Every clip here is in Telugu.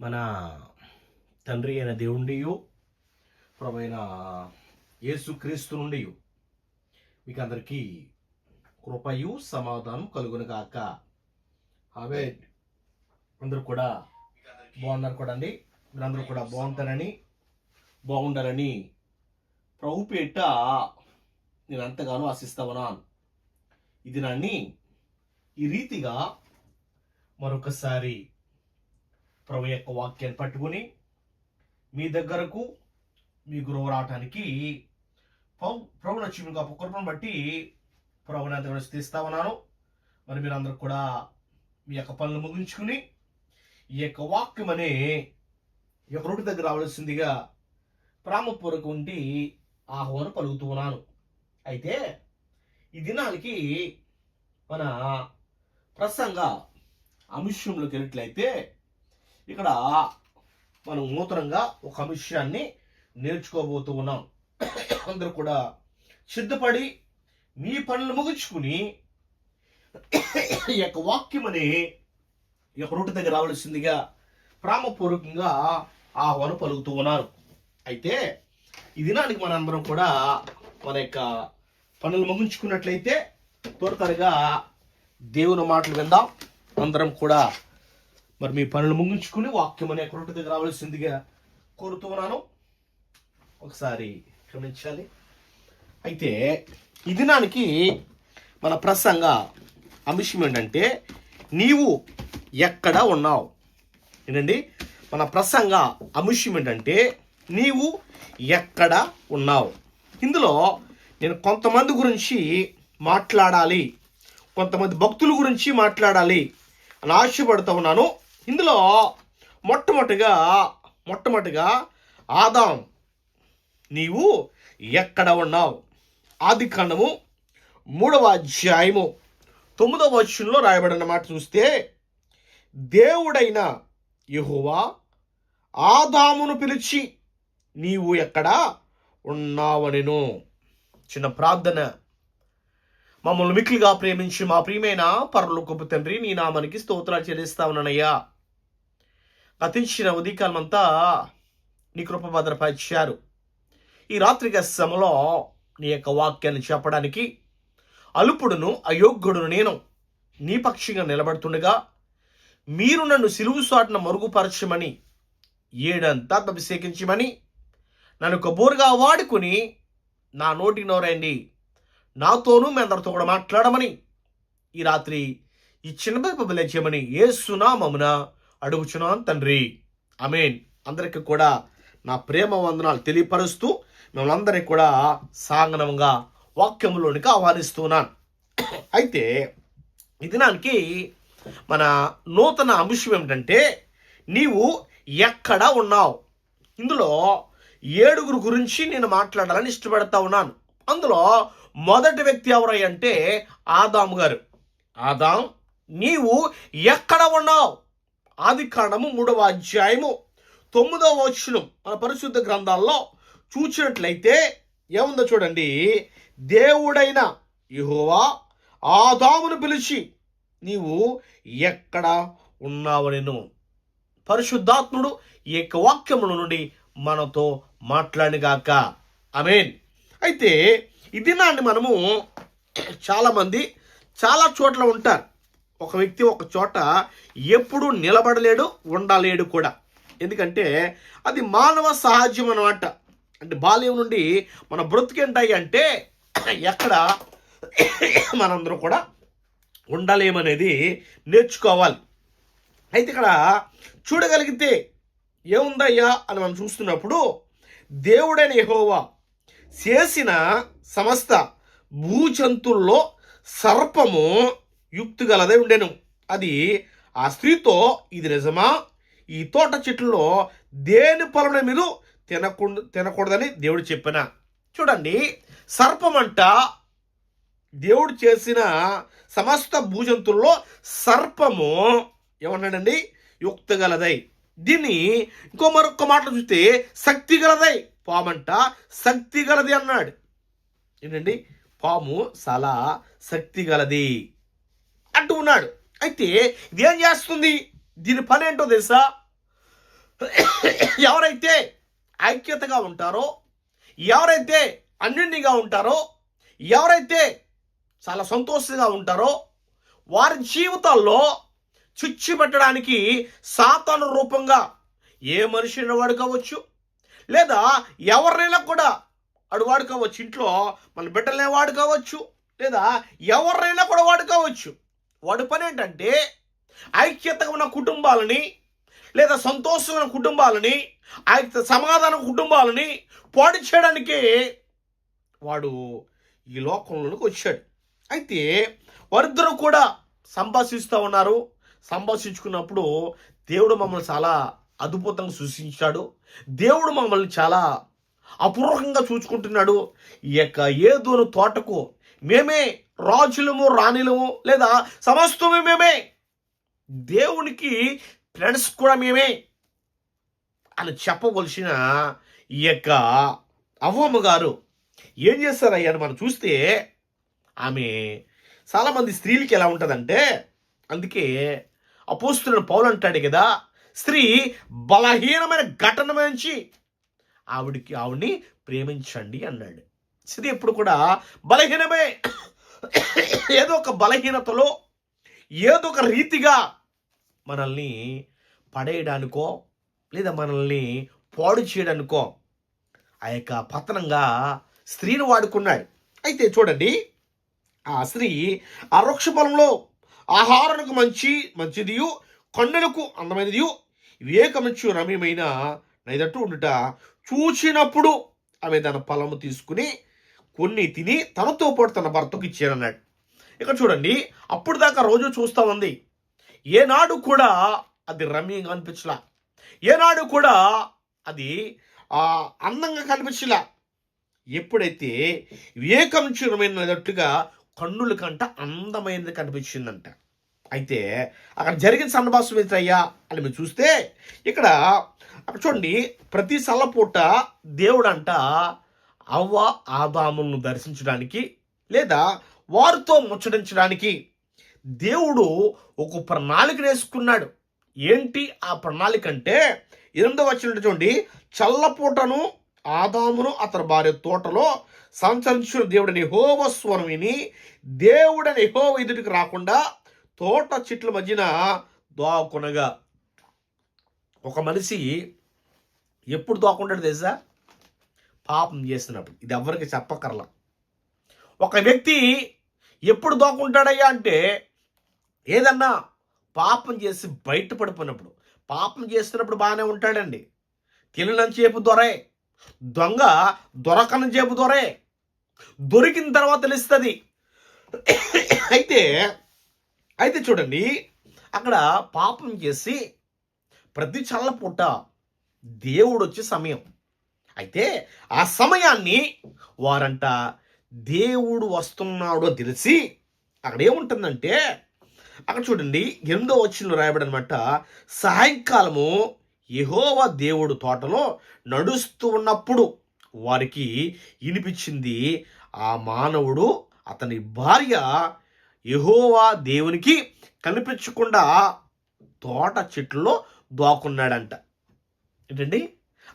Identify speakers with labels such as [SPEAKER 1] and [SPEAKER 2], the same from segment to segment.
[SPEAKER 1] మన తండ్రి అయిన దేవుండియు ప్రభైన యేసుక్రీస్తు నుండి మీకు అందరికీ కృపయు సమాధానం కలుగును కాక అవే అందరూ కూడా బాగున్నారు కూడా అండి మీరందరూ కూడా బాగుంటారని బాగుండాలని ప్రభుపేట నేను ఎంతగానో ఆశిస్తా ఉన్నాను. ఇది నాన్ని ఈ రీతిగా మరొకసారి ప్రభు యొక్క వాక్యాన్ని పట్టుకుని మీ దగ్గరకు మీ గురువు రావటానికి ప్రభు నచ్చిన గొప్ప కృపను బట్టి ప్రభుని అంతగా తీస్తా ఉన్నాను. మరి మీరందరూ కూడా మీ యొక్క పనులు ముగించుకుని ఈ యొక్క వాక్యం అనే ఈ యొక్క రోడ్డు దగ్గర రావాల్సిందిగా ప్రామపూర్వక ఉండి ఆహ్వానం పలుకుతూ ఉన్నాను. అయితే ఈ దినానికి మన ప్రసంగ అంశంలోకి వెళ్ళినట్లయితే ఇక్కడ మనం నూతనంగా ఒక అంశాన్ని నేర్చుకోబోతూ ఉన్నాం. అందరూ కూడా సిద్ధపడి మీ పనులు ముగించుకుని ఈ యొక్క వాక్యం అనే ఈ యొక్క రూట్ దగ్గర రావాల్సిందిగా ప్రామపూర్వకంగా ఆహ్వానం పలుకుతూ ఉన్నారు. అయితే ఈ దినానికి మనందరం కూడా మన యొక్క పనులు ముగించుకున్నట్లయితే త్వర త్వరగా దేవుని మాటలు విందాం. అందరం కూడా మరి మీ పనులు ముగించుకుని వాక్యం అనే రూటు దగ్గర రావాల్సిందిగా కోరుతూ ఉన్నాను ఒకసారి గమనించాలి అయితే ఈ దినానికి మన ప్రసంగ అంశం ఏంటంటే నీవు ఎక్కడ ఉన్నావు? ఏంటండి? మన ప్రసంగ అంశం ఏంటంటే నీవు ఎక్కడ ఉన్నావు? ఇందులో నేను కొంతమంది గురించి మాట్లాడాలి. కొంతమంది భక్తుల గురించి మాట్లాడాలి అని ఆశపడుతూ ఉన్నాను. ఇందులో మొట్టమొదటిగా మొట్టమొదటిగా ఆదాం. నీవు ఎక్కడ ఉన్నావు? ఆది కాండము మూడవ అధ్యాయము. తొమ్మిదవ వచ్చంలో రాయబడిన మాట చూస్తే దేవుడైన యెహోవా ఆదామును పిలిచి నీవు ఎక్కడ ఉన్నావనెను చిన్న ప్రార్థన. మమ్మల్ని మిక్కిలిగా ప్రేమించి మా ప్రియమైన పరలోకపు తండ్రి నీ నామానికి స్తోత్రాలు చెల్లిస్తా ఉన్నానయ్యా. గతించిన ఉదయకాలం నీ కృప భద్రపరిచారు ఈ రాత్రిక సమలో నీ యొక్క వాక్యాన్ని చెప్పడానికి అలుపుడును అయోగ్యుడును నేను నీ పక్షిగా నిలబడుతుండగా మీరు నన్ను సిలువు సాటున మరుగుపరచమని ఏడంతా అభిషేకించమని నన్ను కబూరుగా వాడుకుని నా నోటి నోరండి నాతోనూ మీ అందరితో కూడా మాట్లాడమని ఈ రాత్రి ఈ చిన్న బబులే చేయమని ఏ సునామమున అడుగుచున్నాను తండ్రి. అమేన్ అందరికీ కూడా నా ప్రేమ వందనాలు తెలియపరుస్తూ మిమ్మల్ని అందరికీ కూడా సాంగనంగా వాక్యంలోనికి ఆహ్వానిస్తున్నాను. అయితే ఈ దినానికి మన నూతన అంశం ఏమిటంటే నీవు ఎక్కడ ఉన్నావు? ఇందులో ఏడుగురు గురించి నేను మాట్లాడాలని ఇష్టపడతా ఉన్నాను. అందులో మొదటి వ్యక్తి ఎవరై అంటే ఆదాము గారు. ఆదాం నీవు ఎక్కడ ఉన్నావు? ఆది కాండము మూడవ అధ్యాయము తొమ్మిదవ వచనం మన పరిశుద్ధ గ్రంథాల్లో చూసినట్లయితే ఏముందో చూడండి? దేవుడైన యహోవా ఆదామును పిలిచి నీవు ఎక్కడ ఉన్నావనెను పరిశుద్ధాత్ముడు ఈ యొక్క వాక్యముల నుండి మనతో మాట్లాడిగాక అమేన్ అయితే ఈ దినాన్ని మనము చాలామంది చాలా చోట్ల ఉంటారు. ఒక వ్యక్తి ఒక చోట ఎప్పుడు నిలబడలేడు ఉండలేడు కూడా. ఎందుకంటే అది మానవ సహజం అనమాట అంటే బాల్యం నుండి మన బ్రతికేంటాయి అంటే ఎక్కడ మనందరం కూడా ఉండలేమనేది నేర్చుకోవాలి. అయితే ఇక్కడ చూడగలిగితే ఏముందయ్యా అని మనం చూస్తున్నప్పుడు దేవుడైన యహోవా చేసిన సమస్త భూజంతుల్లో సర్పము యుక్తి గలదే ఉండెను. అది ఆ స్త్రీతో ఇది నిజమా? ఈ తోట చెట్లలో దేని పొలమున మీరు తినకుండా తినకూడదని దేవుడు చెప్పిన. చూడండి సర్పం అంట దేవుడు చేసిన సమస్త భూజంతుల్లో సర్పము ఏమన్నాడండి? యుక్త గలదై. దీన్ని ఇంకో మరొక మాట చూస్తే శక్తి గలదై. పామంట శక్తి గలది అన్నాడు. ఏంటండి? పాము చాలా శక్తి గలది. అంటూ ఉన్నాడు. అయితే ఇదేం చేస్తుంది? దీని పని ఏంటో తెలుసా? ఎవరైతే ఐక్యతగా ఉంటారో ఎవరైతే అన్యోన్యంగా ఉంటారో ఎవరైతే చాలా సంతోషంగా ఉంటారో వారి జీవితాల్లో చుచ్చి పెట్టడానికి సాతాను రూపంగా ఏ మనిషిని వాడుకోవచ్చు. లేదా ఎవరినైనా కూడా అడు వాడుకోవచ్చు. ఇంట్లో మన బిడ్డలనే వాడుకోవచ్చు. లేదా ఎవరినైనా కూడా వాడుకోవచ్చు. వాడి పని ఏంటంటే ఐక్యతగా ఉన్న కుటుంబాలని లేదా సంతోషమైన కుటుంబాలని ఐక్యత సమాధాన కుటుంబాలని పాడు చేయడానికి వాడు ఈ లోకంలోకి వచ్చాడు. అయితే వారిద్దరూ కూడా సంభాషిస్తూ ఉన్నారు. సంభాషించుకున్నప్పుడు దేవుడు మమ్మల్ని చాలా అద్భుతంగా సృష్టించాడు. దేవుడు మమ్మల్ని చాలా అపూర్వకంగా చూసుకుంటున్నాడు. ఈ యొక్క ఏదోను తోటకు మేమే రాజులము రాణిలము లేదా సమస్తము మేమే. దేవునికి ఫ్రెండ్స్ కూడా మేమే. అని చెప్పవలసిన ఈ యొక్క అవ్వమ్మ గారు ఏం చేస్తారయ్యా అని మనం చూస్తే ఆమె చాలామంది స్త్రీలకి ఎలా ఉంటుందంటే అందుకే అపోస్తున్న పౌలు అంటాడు కదా స్త్రీ బలహీనమైన ఘటన నుంచి ఆవిడికి ఆవిడ్ని ప్రేమించండి అన్నాడు. స్త్రీ ఎప్పుడు కూడా బలహీనమే. ఏదో ఒక బలహీనతలో ఏదో ఒక రీతిగా మనల్ని పడేయడానికో లేదా మనల్ని పాడు చేయడానికో ఆ యొక్క పతనంగా స్త్రీని వాడుకున్నాడు అయితే చూడండి ఆ స్త్రీ ఆ వృక్ష పొలంలో ఆహారానికి మంచి మంచిదియు కొండలకు అందమైనదియు వివేకమంచు రమ్యమైన నైదట్టు ఉండుట చూచినప్పుడు ఆమె తన ఫలము తీసుకుని కొన్ని తిని తనతో పాటు తన భర్తకు ఇచ్చానన్నాడు. ఇక్కడ చూడండి అప్పుడు దాకా రోజు చూస్తా ఉంది. ఏనాడు కూడా అది రమ్యంగా అనిపించలా. ఏనాడు కూడా అది అందంగా కనిపించలా. ఎప్పుడైతే వివేకంచురమైనట్టుగా కన్నుల కంట అందమైనది కనిపించిందంట. అయితే అక్కడ జరిగిన సన్నభాసం ఏంటయ్యా అని మీరు చూస్తే ఇక్కడ అక్కడ చూడండి ప్రతి సల్లపూట దేవుడంట అవ్వ ఆదాములను దర్శించడానికి లేదా వారితో ముచ్చటించడానికి దేవుడు ఒక ప్రణాళిక వేసుకున్నాడు. ఏంటి ఆ ప్రణాళిక అంటే ఎనిమిదో వచ్చినట్టు చూడండి చల్లపూటను ఆదామును అతని భార్య తోటలో సంచరించిన దేవుడని హోవ స్వరం విని దేవుడని హోవ ఎదుటికి రాకుండా తోట చెట్ల మధ్యన దోకునగా ఒక మనిషి ఎప్పుడు దోకుంటాడు తెలుసా? పాపం చేస్తున్నప్పుడు. ఇది ఎవరికి చెప్పకర్ల ఒక వ్యక్తి ఎప్పుడు దోకుంటాడయ్యా అంటే ఏదన్నా పాపం చేసి బయటపడిపోయినప్పుడు పాపం చేస్తున్నప్పుడు బాగానే ఉంటాడండి. తెలియని చేపు దొరే దొంగ దొరకని చేపు దొరే దొరికిన తర్వాత తెలుస్తుంది. అయితే అయితే చూడండి అక్కడ పాపం చేసి ప్రతి చల్లపూట దేవుడు వచ్చే సమయం. అయితే ఆ సమయాన్ని వారంట దేవుడు వస్తున్నాడో తెలిసి అక్కడ ఏముంటుందంటే అక్కడ చూడండి ఎనిమిదో వచ్చిన రాయబడి అనమాట సాయంకాలము యెహోవా దేవుడు తోటలో నడుస్తూ ఉన్నప్పుడు వారికి వినిపించింది ఆ మానవుడు అతని భార్య యహోవా దేవునికి కనిపించకుండా తోట చెట్లలో దోకున్నాడంట ఏంటండి?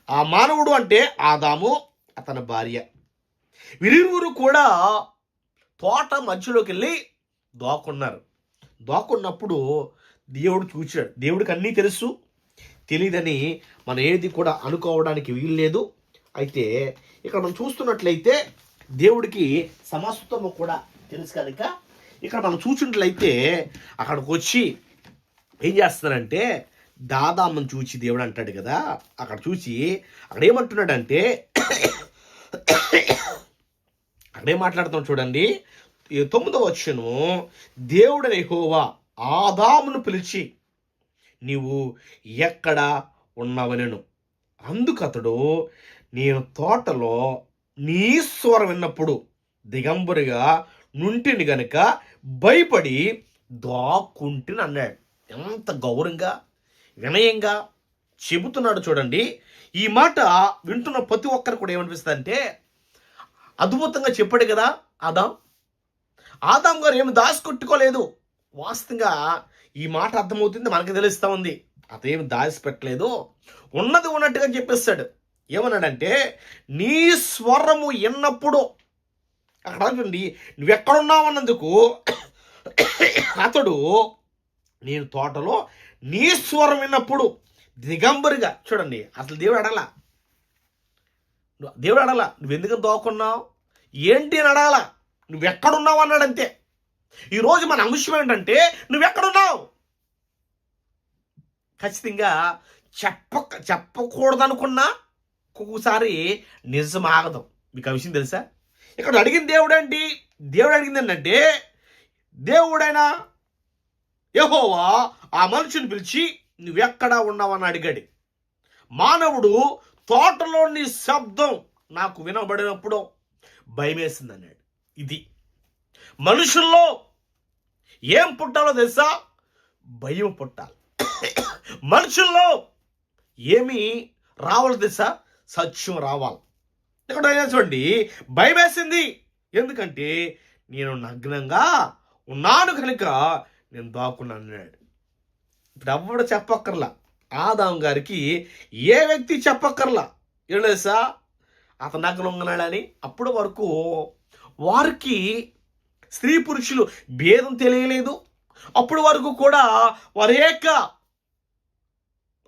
[SPEAKER 1] ఆ మానవుడు అంటే ఆదాము అతని భార్య. వీరిరువురు కూడా తోట మధ్యలోకి వెళ్ళి దోకున్నారు దోకున్నప్పుడు దేవుడు చూచాడు. దేవుడికి అన్నీ తెలుసు. తెలియదని మనం ఏది కూడా అనుకోవడానికి వీల్లేదు. అయితే ఇక్కడ మనం చూస్తున్నట్లయితే దేవుడికి సమస్తము కూడా తెలుసు కనుక ఇక్కడ మనం చూసినట్లయితే అక్కడికి వచ్చి ఏం చేస్తున్నారంటే దాదామని చూచి దేవుడు అంటాడు కదా అక్కడ చూసి అక్కడ ఏమంటున్నాడంటే అక్కడేం మాట్లాడుతున్నాం చూడండి. తొమ్మిదో వచ్చను దేవుడు హోవా ఆదామును పిలిచి నీవు ఎక్కడ ఉన్నావనెను? అందుకతడు నేను తోటలో నీ స్వరం విన్నప్పుడు దిగంబరిగా నుంటిని గనుక భయపడి దాక్కుంటిని అన్నాడు. ఎంత గౌరవంగా వినయంగా చెబుతున్నాడు చూడండి. ఈ మాట వింటున్న ప్రతి ఒక్కరు కూడా ఏమనిపిస్తుంది అంటే అద్భుతంగా చెప్పాడు కదా ఆదాం. ఆదాం గారు ఏమి దాచుకొట్టుకోలేదు వాస్తవంగా ఈ మాట అర్థమవుతుంది మనకు తెలుస్తూ ఉంది. అతేం దాచిపెట్టలేదు ఉన్నది ఉన్నట్టుగా చెప్పేస్తాడు. ఏమన్నాడంటే నీ స్వరము ఎన్నప్పుడు అక్కడ నువ్వెక్కడున్నావు అన్నందుకు అతడు నేను తోటలో నీ స్వరం విన్నప్పుడు దిగంబరిగా చూడండి అసలు దేవుడు అడగలా నువ్వు- దేవుడు అడగలా నువ్వెందుకు దోకున్నావు? ఏంటి అని అడగలా నువ్వెక్కడున్నావు అన్నాడు అంతే ఈరోజు మన అంశం ఏంటంటే నువ్వెక్కడున్నావు? ఖచ్చితంగా చెప్పక చెప్పకూడదనుకున్నా ఒక్కొక్కసారి నిజం ఆగదు. మీకు ఆ విషయం తెలుసా? ఇక్కడ అడిగిన దేవుడేంటి? దేవుడు అడిగింది ఏంటంటే దేవుడైనా యహోవా ఆ మనుషుని పిలిచి నువ్వెక్కడా ఉన్నావని అడిగాడు. మానవుడు తోటలోని శబ్దం నాకు వినబడినప్పుడు భయమేసింది అన్నాడు ఇది మనుషుల్లో ఏం పుట్టాలో తెలుసా? భయం పుట్టాలి. మనుషుల్లో ఏమి రావాలి తెలుసా? సత్యం రావాలి. ఇక్కడ చూడండి భయం వేసింది ఎందుకంటే నేను నగ్నంగా ఉన్నాను కనుక నేను దాక్కున్నాను అన్నాడు. ఇప్పుడు చెప్పక్కర్లా. ఆదాం గారికి ఏ వ్యక్తి చెప్పక్కర్లా. ఏలేసా అతను నగ్నం ఉన్నాడని అప్పటి వరకు వారికి స్త్రీ పురుషులు భేదం తెలియలేదు. అప్పటి వరకు కూడా వారి యొక్క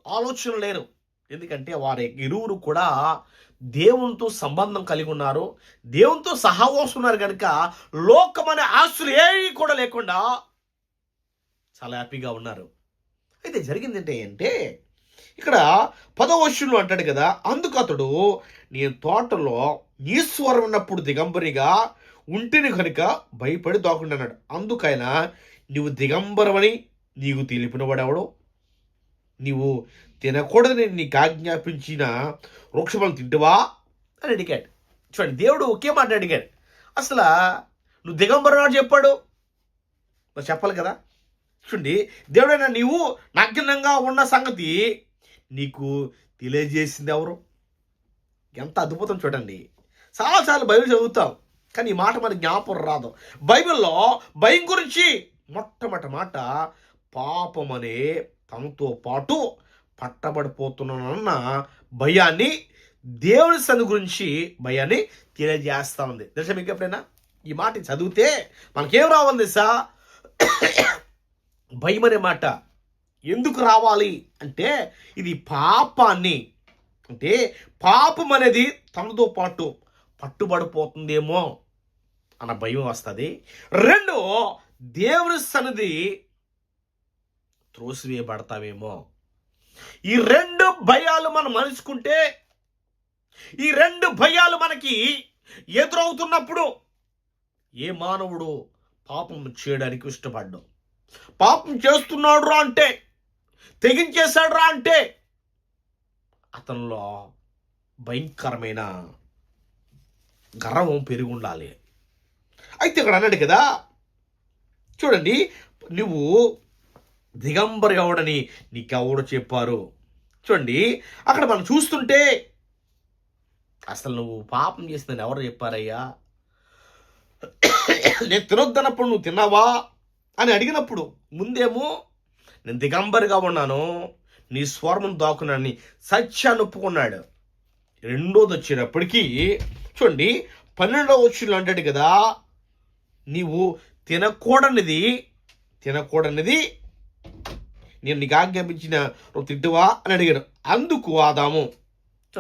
[SPEAKER 1] ఆలోచన లేరు. ఎందుకంటే వారి ఇరువురు కూడా దేవునితో సంబంధం కలిగి ఉన్నారు. దేవునితో సహవాసం ఉన్నారు కనుక లోకమనే ఆస్తులు ఏవి కూడా లేకుండా చాలా హ్యాపీగా ఉన్నారు. అయితే జరిగింది ఏంటంటే అంటే ఇక్కడ పదవశులు అంటాడు కదా అందుకు అతడు నేను తోటలో ఈశ్వరం ఉన్నప్పుడు దిగంబరిగా ఉంటిని కనుక భయపడి దాక్కుంటున్నాడు అందుకైనా నీవు దిగంబరమని నీకు తెలిపినవాడెవడు? నీవు తినకూడదని నీకు ఆజ్ఞాపించిన వృక్షఫలం తింటువా? అని అడిగాడు. చూడండి దేవుడు ఒకే మాట అడిగాడు. అసలు నువ్వు దిగంబరం చెప్పాడు? మరి చెప్పాలి కదా. చూడండి దేవుడైనా నీవు నగ్నంగా ఉన్న సంగతి నీకు తెలియజేసింది ఎవరు? ఎంత అద్భుతం చూడండి. చాలాసార్లు బైబిల్ చదువుతాం కానీ ఈ మాట మనకి జ్ఞాపకం రాదు. బైబిల్లో భయం గురించి మొట్టమొదటి మాట పాపం అనే తనతో పాటు పట్టబడిపోతున్నానన్న భయాన్ని దేవుని సన్ను గురించి భయాన్ని తెలియజేస్తా ఉంది. తెలుసా మీకు ఎప్పుడైనా ఈ మాట చదివితే మనకేం రావాలి తెలుసా? భయం అనే మాట. ఎందుకు రావాలి? అంటే ఇది పాపాన్ని. అంటే పాపం అనేది తనతో పాటు పట్టుబడిపోతుందేమో అన్న భయం వస్తుంది. రెండు దేవుని సన్నిధి త్రోసివేయబడతావేమో. ఈ రెండు భయాలు మనం మలుచుకుంటే ఈ రెండు భయాలు మనకి ఎదురవుతున్నప్పుడు ఏ మానవుడు పాపం చేయడానికి ఇష్టపడ్డాం? పాపం చేస్తున్నాడు రా అంటే తెగించేశాడు రా అంటే అతనిలో భయంకరమైన గర్వం పెరిగి ఉండాలి అయితే ఇక్కడ అన్నాడు కదా చూడండి నువ్వు దిగంబరి ఎవడని నీకెవడు చెప్పారు. చూడండి అక్కడ మనం చూస్తుంటే అసలు నువ్వు పాపం చేసిందని ఎవరు చెప్పారయ్యా? నేను తినొద్దనప్పుడు నువ్వు తిన్నావా? అని అడిగినప్పుడు ముందేమో నేను దిగంబరిగా ఉన్నాను. నీ స్వర్మం దాకున్నానని సత్యాన్ని ఒప్పుకున్నాడు. రెండోది వచ్చేటప్పటికీ చూడండి పన్నెండవ వచ్చిన అంటాడు కదా నీవు తినకూడనిది తినకూడనిది నేను నీకు ఆజ్ఞాపించిన నువ్వు తింటువా? అని అడిగాడు. అందుకు ఆదాము.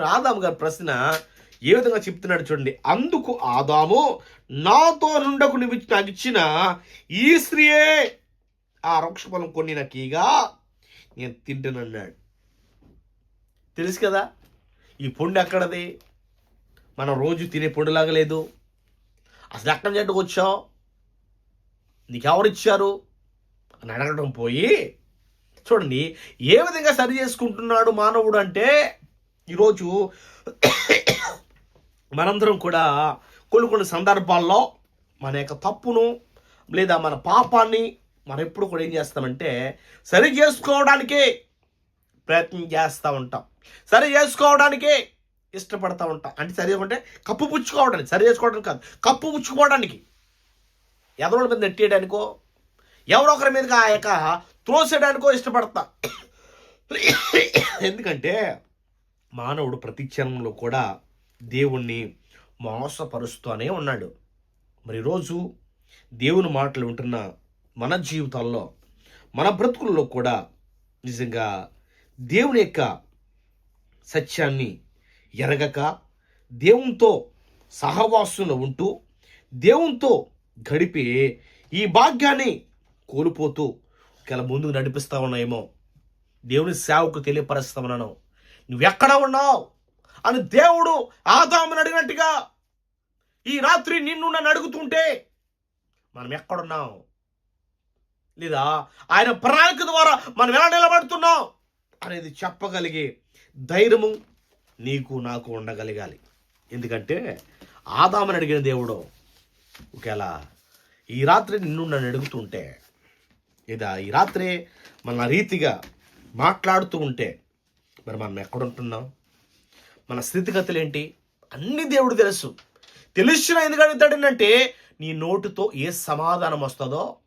[SPEAKER 1] ఆదాము గారి ప్రశ్న ఏ విధంగా చెప్తున్నాడు చూడండి. అందుకు ఆదాము నాతో నుండకు నువ్వు నాకు ఇచ్చిన ఈ స్త్రీయే ఆ వృక్షఫలం కొన్ని నాకీగా నేను తింటానన్నాడు. తెలుసు కదా ఈ పొండు ఎక్కడది? మనం రోజు తినే పొండులాగా లేదు. అసలు ఎక్కడి నుంచి అడ్డుకు వచ్చావు? నీకెవరిచ్చారు? అని అడగడం పోయి చూడండి ఏ విధంగా సరి చేసుకుంటున్నాడు మానవుడు అంటే ఈరోజు మనందరం కూడా కొన్ని కొన్ని సందర్భాల్లో మన యొక్క తప్పును లేదా మన పాపాన్ని మనం ఎప్పుడు కూడా ఏం చేస్తామంటే సరి చేసుకోవడానికే ప్రయత్నం చేస్తూ ఉంటాం. సరి చేసుకోవడానికే ఇష్టపడతా ఉంటాం. అంటే సరి అంటే కప్పు పుచ్చుకోవడానికి సరి చేసుకోవడానికి కాదు కప్పు పుచ్చుకోవడానికి. ఎదరోళ్ళ మీద నెట్టేయడానికో ఎవరొకరి మీదకి ఆ యొక్క త్రోసేయడానికో ఇష్టపడతా. ఎందుకంటే మానవుడు ప్రతి క్షణంలో కూడా దేవుణ్ణి మోసపరుస్తూనే ఉన్నాడు. మరి రోజు దేవుని మాటలు వింటున్న మన జీవితాల్లో మన బ్రతుకుల్లో కూడా నిజంగా దేవుని యొక్క సత్యాన్ని ఎరగక దేవునితో సహవాసంలో ఉంటూ దేవునితో గడిపే ఈ భాగ్యాన్ని కోల్పోతూ ఒకవేళ ముందుకు నడిపిస్తా ఉన్నాయేమో దేవుని సేవకు తెలియపరుస్తామన్నాను నువ్వెక్కడ ఉన్నావు? అని దేవుడు ఆదామును అడిగినట్టుగా ఈ రాత్రి నిన్ను నన్ను అడుగుతుంటే మనం ఎక్కడున్నాం? లేదా ఆయన ప్రణాళిక ద్వారా మనం ఎలా నిలబడుతున్నాం? అనేది చెప్పగలిగే ధైర్యము నీకు నాకు ఉండగలగాలి. ఎందుకంటే ఆదామని అడిగిన దేవుడు ఒకవేళ ఈ రాత్రి నిన్ను నన్ను అడుగుతుంటే లేదా ఈ రాత్రే మన రీతిగా మాట్లాడుతూ ఉంటే మరి మనం ఎక్కడుంటున్నాం మన స్థితిగతులు ఏంటి అన్ని దేవుడు తెలుసు. తెలిసిన ఎందుకు అడుగుతాడంటే నీ నోటితో ఏ సమాధానం వస్తుందో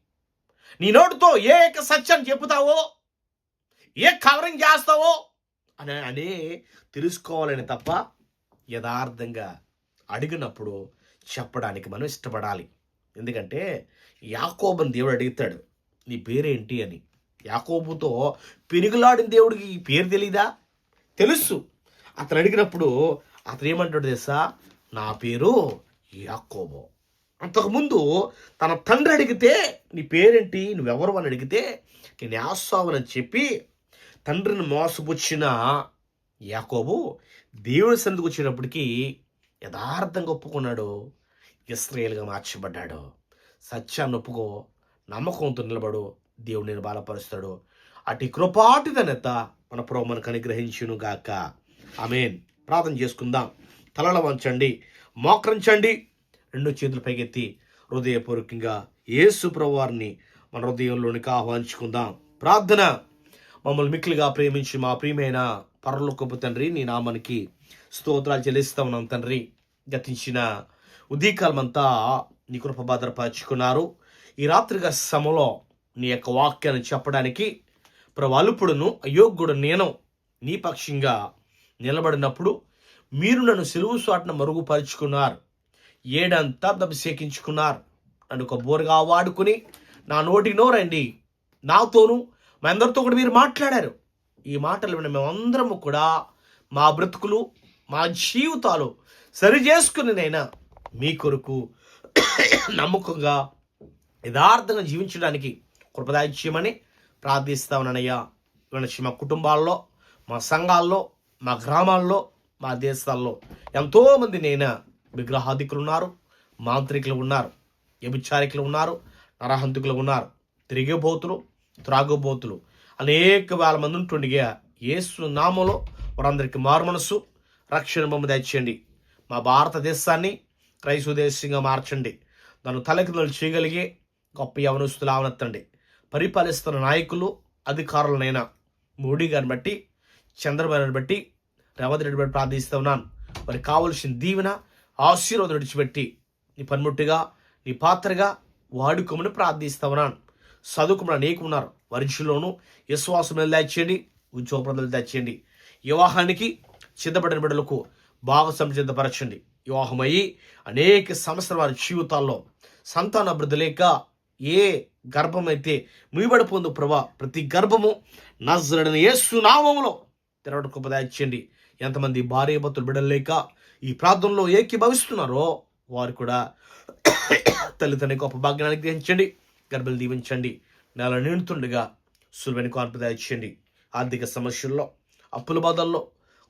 [SPEAKER 1] నీ నోటితో ఏ యొక్క సత్యం చెబుతావో ఏ కవరింగ్ చేస్తావో అని అనే తెలుసుకోవాలని తప్ప యథార్థంగా అడిగినప్పుడు చెప్పడానికి మనం ఇష్టపడాలి. ఎందుకంటే యాకోబని దేవుడు అడుగుతాడు నీ పేరేంటి అని. యాకోబుతో పెనుగులాడిన దేవుడికి ఈ పేరు తెలీదా? తెలుసు. అతను అడిగినప్పుడు అతను ఏమంటాడు తెలుసా? నా పేరు యాకోబో. అంతకుముందు తన తండ్రి అడిగితే నీ పేరేంటి? నువ్వెవరు అని అడిగితే నేను యాసావునని చెప్పి తండ్రిని మోసపుచ్చిన యాకోబు దేవుని సందుకు వచ్చినప్పటికీ యథార్థంగా ఒప్పుకున్నాడు. ఇస్రాయేల్గా మార్చబడ్డాడు. సత్యాన్ని ఒప్పుకో నమ్మకంతో నిలబడు దేవుడు నేను బలపరుస్తాడు. అటు కృపాటిదనెత్త మన ప్రభు మనకు అనుగ్రహించును గాక ఆమెన్. ప్రార్థన చేసుకుందాం. తలల వంచండి మోకరించండి. రెండు చేతులు పైకెత్తి హృదయపూర్వకంగా యేసు ప్రభువారిని మన హృదయంలోనికి ఆహ్వానించుకుందాం. ప్రార్థన. మమ్మల్ని మిక్కిలిగా ప్రేమించి మా ప్రియమైన పరలోకపు తండ్రి నీ నామనికి స్తోత్రాలు చెల్లిస్తా ఉన్నాం తండ్రి. గతించిన ఉదయకాలమంతా నీ కృప భద్రపరుచుకున్నారు. ఈ రాత్రిగా సమలో నీ యొక్క వాక్యాన్ని చెప్పడానికి ప్రవలుపుడును అయోగ్యుడు నేను నీ పక్షంగా నిలబడినప్పుడు మీరు నన్ను సెలువు స్వాటను మరుగుపరుచుకున్నారు. ఏడంతా అభిషేకించుకున్నారు. నన్ను ఒక బోరుగా వాడుకుని నా నోటికి నోరండి నాతోనూ మా అందరితో కూడా మీరు మాట్లాడారు. ఈ మాటలు విన్న మేమందరము కూడా మా బ్రతుకులు మా జీవితాలు సరి చేసుకుని నైనా మీ కొరకు నమ్మకంగా యథార్థంగా జీవించడానికి కృపదాయిత్యమని ప్రార్థిస్తా ఉన్నానయ్యా. మా కుటుంబాల్లో మా సంఘాల్లో మా గ్రామాల్లో మా దేశాల్లో ఎంతోమంది నేను విగ్రహాధికులు ఉన్నారు మాంత్రికులు ఉన్నారు వ్యభిచారికులు ఉన్నారు నరహంతకులు ఉన్నారు తిరిగేబోతులు త్రాగుబోతులు. అనేక వేల మంది ఉంటుండగా యేసు నామంలో వారందరికీ మారు మనసు రక్షణ బొమ్మ తెచ్చండి. మా భారతదేశాన్ని క్రైస్తవ దేశంగా మార్చండి. దాన్ని తలకిదలు చేయగలిగే గొప్ప యవనస్తులు ఆవనెత్తండి. పరిపాలిస్తున్న నాయకులు అధికారులనైనా మోడీ గారిని బట్టి చంద్రబాబుని బట్టి రేవంత్ రెడ్డి బట్టి ప్రార్థిస్తూ ఉన్నాను. వారికి కావలసిన దీవెన ఆశీర్వాదం విడిచిపెట్టి నీ పనిముట్టుగా నీ పాత్రగా వాడుకోమని ప్రార్థిస్తూ ఉన్నాను. చదువుకున్న అనేక ఉన్నారు. వరిషులోను విశ్వాసం దాచేయండి ఉద్యోగప్రదలు దాచేయండి వివాహానికి సిద్ధపడిన బిడ్డలకు భాగస్వామ్యం సిద్ధపరచండి. వివాహమయ్యి అనేక సంవత్సరాల వారి జీవితాల్లో సంతాన అభివృద్ధి లేక ఏ గర్భం అయితే ముయ్యబడిపోందు ప్రభా ప్రతి గర్భము నజరడని యేసు తెరవడం గొప్ప ఉపదాయించండి ఎంతమంది భార్య భర్తలు బిడలేక ఈ ప్రాంతంలో ఏకీభవిస్తున్నారో వారు కూడా తల్లిదండ్రి గొప్ప భాగ్యాన్ని అనుగ్రహించండి గర్భలు దీవించండి నెల నిండుతుండగా సులువైన కాన్పు దాయించండి ఆర్థిక సమస్యల్లో అప్పుల బాధల్లో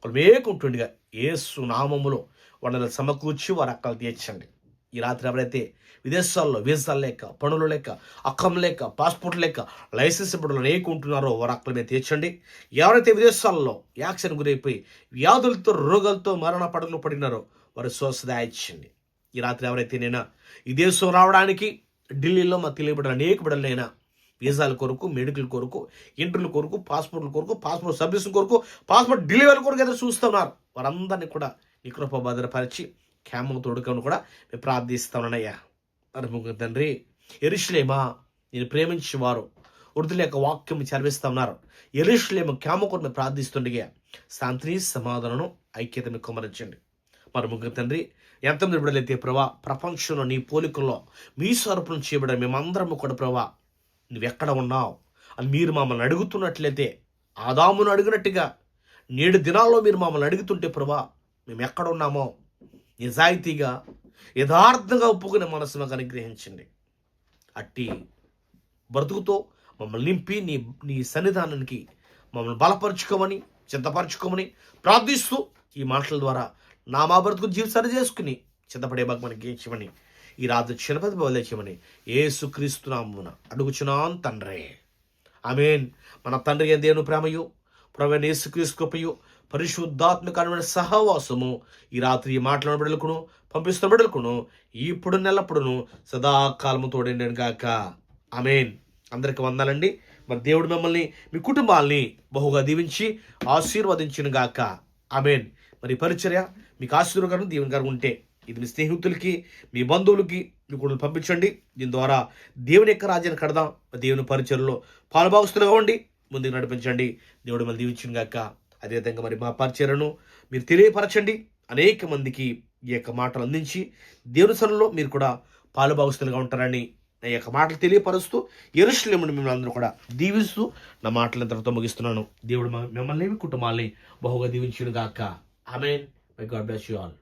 [SPEAKER 1] ఒకరు మేకుంటుండగా ఏ సునామములో వాళ్ళని సమకూర్చి వారు అక్కలు తీర్చండి. ఈ రాత్రి ఎవరైతే విదేశాల్లో వీసాలు లేక పనులు లేక అక్కం లేక పాస్పోర్ట్ లేక లైసెన్స్ ఇప్పుడు లేకుంటున్నారో వారి అక్కల మీద తీర్చండి. ఎవరైతే విదేశాల్లో యాక్సిడెంట్ గురైపోయి వ్యాధులతో రోగాలతో మరణ పడకలు పడినారో వారి స్వస్థదాయించండి ఈ రాత్రి ఎవరైతే నేను ఈ దేశం రావడానికి ఢిల్లీలో మా తెలియబడిన అనేక బిడ్డలైనా వీసాల కొరకు మెడికల్ కొరకు ఇంటర్ల కొరకు పాస్పోర్ట్ల కొరకు పాస్పోర్ట్ సర్వీస్ కొరకు పాస్పోర్ట్ డెలివరీ కొరకు ఎదురు చూస్తున్నారు. వారందరినీ కూడా నీ కృప భద్రపరిచి క్షేమం తోడుకను కూడా మేము ప్రార్థిస్తామన్నయ్యా మరి ముగ్గురు తండ్రి ఎరుషులేమా నేను ప్రేమించేవారు వృద్ధుల యొక్క వాక్యం చదివిస్తా ఉన్నారు. ఎరుషులేమో క్షేమ కొరకు మేము ప్రార్థిస్తుండగా శాంతిని సమాధానం ఐక్యత మీకు కుమరించండి. మరి ముగ్గురు తండ్రి ఎంతమంది బిడ్డలైతే ప్రభా ప్రపంచంలో నీ పోలికల్లో మీ స్వరూపం చేయబడిన మేమందరము కూడా ప్రభా నువ్వెక్కడ ఉన్నావు? అని మీరు మమ్మల్ని అడుగుతున్నట్లయితే ఆదామును అడిగినట్టుగా నేడు దినాల్లో మీరు మమ్మల్ని అడుగుతుంటే ప్రభా మేము ఎక్కడ ఉన్నామో? నిజాయితీగా యథార్థంగా ఒప్పుకునే మనసు మాకు అనుగ్రహించండి. అట్టి బ్రతుకుతో మమ్మల్ని నింపి నీ నీ సన్నిధానానికి మమ్మల్ని బలపరుచుకోమని చింతపరచుకోమని ప్రార్థిస్తూ ఈ మాటల ద్వారా నా మా బ్రతుకు జీవితాన్ని చేసుకుని చింతపడే బాగా మనకి ఇచ్చమని ఈ రాత్రి క్షణపతి బదులేచమని ఏసుక్రీస్తు నామున అడుగుచున్నాను తండ్రే. మీన్ మన తండ్రి అయిన దేవుని ప్రేమయు ప్రవేణ యేసుక్రీస్తు కృపయు పరిశుద్ధాత్మక సహవాసము ఈ రాత్రి ఈ మాటలను బిడలకును పంపిస్తున్న బిడలకును ఇప్పుడు నెలప్పుడును సదాకాలము తోడండి గాక. అమేన్ అందరికి వందాలండి. మరి దేవుడు మిమ్మల్ని మీ కుటుంబాల్ని బహుగా దీవించి ఆశీర్వదించిన గాక. అమేన్ మరి పరిచర్య మీకు ఆశీర్వకరం దీవెన ఉంటే ఇది మీ స్నేహితులకి మీ బంధువులకి మీ కూడా పంపించండి. దీని ద్వారా దేవుని యొక్క రాజ్యాన్ని కడదాం. దేవుని పరిచయలో పాలుభాగస్తులుగా ఉండి ముందుకు నడిపించండి. దేవుడు మళ్ళీ దీవించిన గాక. అదేవిధంగా మరి మా పరిచయలను మీరు తెలియపరచండి. అనేక మందికి ఈ యొక్క మాటలు అందించి దేవుని సరలో మీరు కూడా పాలుభాగస్తులుగా ఉంటారని నా యొక్క మాటలు తెలియపరుస్తూ ఎరుషులేముని మిమ్మల్ని అందరూ కూడా దీవిస్తూ నా మాటలు ఇంతటితో ముగిస్తున్నాను. దేవుడు మిమ్మల్ని మీ కుటుంబాల్ని బహుగా దీవించును గాక. Amen. May God bless you all